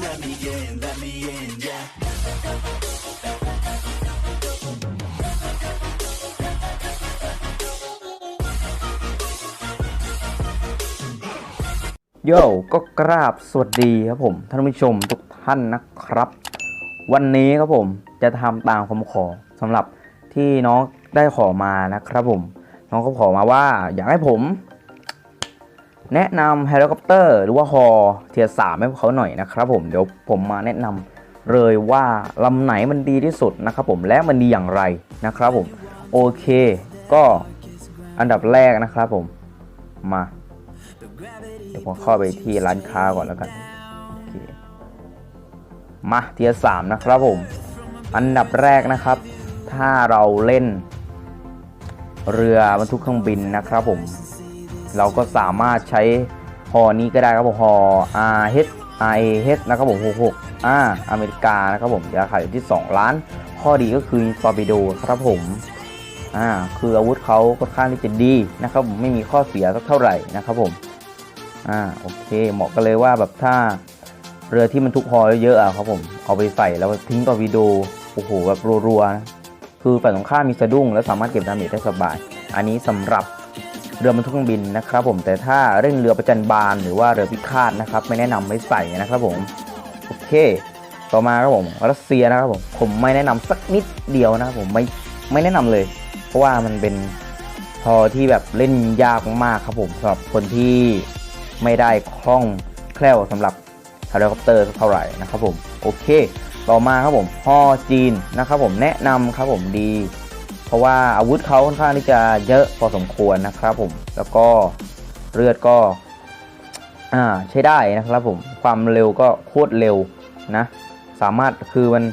let me in, let me in, yeah. โย่ก็กราบสวัสดีครับผมท่านผู้ชมทุกท่านนะครับ วันนี้ครับผมจะทำตามคำขอสำหรับที่น้องได้ขอมานะครับผม น้องเขาขอมาว่าอยากให้ผม แนะนำเฮลิคอปเตอร์หรือว่าฮอเทียสามให้พวกเขาหน่อยนะครับผมเดี๋ยวผมมาแนะนำเลยว่าลำไหนมันดีที่สุดนะครับผมและมันดีอย่างไรนะครับผมโอเค ก็อันดับแรกนะครับผมมาเดี๋ยวผมเข้าไปที่ร้านค้าก่อนแล้วกันโอเคมาเทียสามนะครับผม อันดับแรกนะครับ ถ้าเราเล่น เรือบรรทุกเครื่องบินนะครับผม เราก็สามารถใช้ฮอนี้ก็ได้ครับผมฮอ RH RAH นะครับผม66อ่าอเมริกานะครับผมราคาอยู่ที่ 2 ล้าน ข้อดีก็คือตอร์ปิโดครับผมอ่าคืออาวุธเขาค่อนข้างที่จะดีนะครับผมไม่มีข้อเสียสักเท่าไหร่นะครับผมอ่าโอเคเหมาะกันเลยว่าแบบถ้าเรือที่มันทุกฮอเยอะๆอะครับผมเอาไปใส่แล้วทิ้งต่อวิดีโอโอ้โหแบบรัวๆนะคือฝ่ายตรงข้ามมีสะดุ้ง และสามารถเก็บดาเมจได้สบาย อันนี้สำหรับ เรือบรรทุกเครื่องบินนะครับผมแต่ถ้าเล่นเรือประจันบานหรือว่าเรือพิฆาตนะครับ ไม่แนะนำไม่ใส่นะครับผมโอเค ต่อมาครับผมรัสเซียนะครับผมผมไม่แนะนำสักนิดเดียวนะครับผมไม่ไม่แนะนำเลย เพราะว่ามันเป็นพอที่แบบเล่นยากมากครับผมสำหรับคนที่ไม่ได้คล่องแคล่วสำหรับเฮลิคอปเตอร์สักเท่าไหร่นะครับผมโอเค ต่อมาครับผมฮอจีนนะครับผมแนะนำครับผมดี เพราะว่าอาวุธเขาค่อนข้างที่จะเยอะพอสมควรนะครับผม แล้วก็เลือดก็อ่าใช้ได้นะครับผม ความเร็วก็โคตรเร็วนะ สามารถคือมัน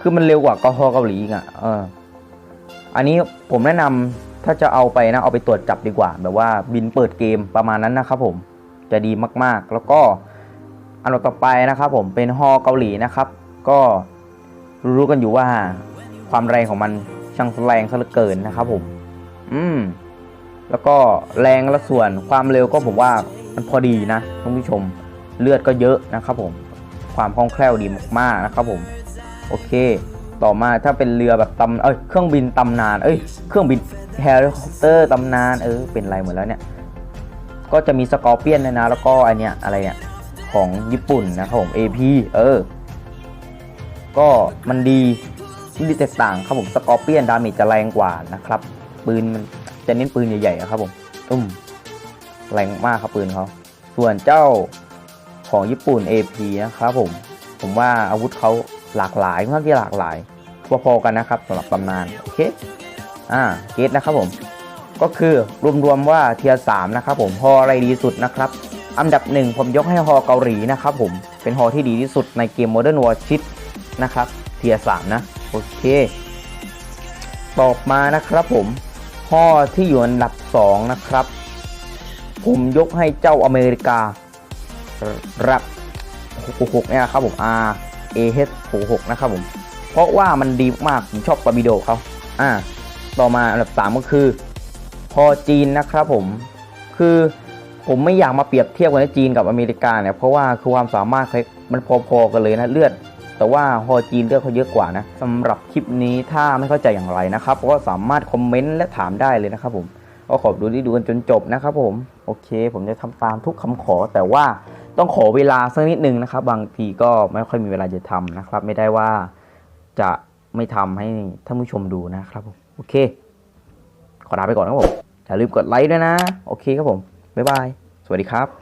คือมันเร็วกว่ากฮอเกาหลีอีกอะเออ อันนี้ผมแนะนำถ้าจะเอาไปนะ เอาไปตรวจจับดีกว่า แบบว่าบินเปิดเกมประมาณนั้นนะครับผม จะดีมากๆ แล้วก็อันดับต่อไปนะครับผมเป็นฮอเกาหลีนะครับ ก็รู้กันอยู่ว่าความแรงของมัน ช่างแรงซะเหลือเกินนะครับผม อืม แล้วก็แรงและส่วนความเร็วก็ผมว่ามันพอดีนะท่านผู้ชม เลือดก็เยอะนะครับผม ความคล่องแคล่วดีมากๆนะครับผม โอเค ต่อมาถ้าเป็นเรือแบบตำเอ้ย เครื่องบินตำนาน เอ้ย เครื่องบินเฮลิคอปเตอร์ตำนาน เออ เป็นไรหมดแล้วเนี่ย ก็จะมีสกอร์เปียนนะ แล้วก็อันเนี้ยอะไรเนี่ย ของญี่ปุ่นนะครับผม AP เออ ก็มันดี ดีแตกต่างครับผมสกอร์เปียนดาเมจจะแรงกว่านะครับ ปืนมันจะเน้นปืนใหญ่ๆครับผมตุ้มแรงมากครับปืนเขาส่วนเจ้าของญี่ปุ่น AP นะครับผมผมว่าอาวุธเขาหลากหลายมากที่หลากหลายพอๆกันนะครับสำหรับตำนานโอเคอ่าเกตนะครับผมก็คือรวมๆว่าเทียร์สามนะครับผมฮออะไรดีสุดนะครับอันดับหนึ่งผมยกให้ฮอเกาหลีนะครับผมเป็นฮอที่ดีที่สุดในเกม Modern Warship นะครับเทียร์สามนะ โอเค ต่อมานะครับผมฮอที่อยู่อันดับ 2 นะครับ ผมยกให้เจ้าอเมริกา รัก66เนี่ยครับผม R A H 66นะครับผม เพราะว่ามันดีมาก ผมชอบปาบิโดเขาอ่า ต่อมาอันดับ 3 ก็คือ พอจีนนะครับผม คือผมไม่อยากมาเปรียบเทียบกันจีนกับอเมริกาเนี่ย เพราะว่าคือความสามารถมันพอๆกันเลยนะเลือด แต่ว่าฮอจีนเลือดเขาเยอะกว่านะสำหรับคลิปนี้ถ้าไม่เข้าใจอย่างไรนะครับ ก็สามารถคอมเมนต์และถามได้เลยนะครับผมก็ขอบดูที่ดูกันจนจบนะครับผมโอเค ผมจะทำตามทุกคำขอ แต่ว่าต้องขอเวลาสักนิดนึงนะครับ บางทีก็ไม่ค่อยมีเวลาจะทำนะครับ ไม่ได้ว่าจะไม่ทำให้ท่านผู้ชมดูนะครับผมโอเค ขอลาไปก่อนครับผมอย่าลืมกดไลค์ด้วยนะ โอเคครับผมบ๊ายบาย สวัสดีครับ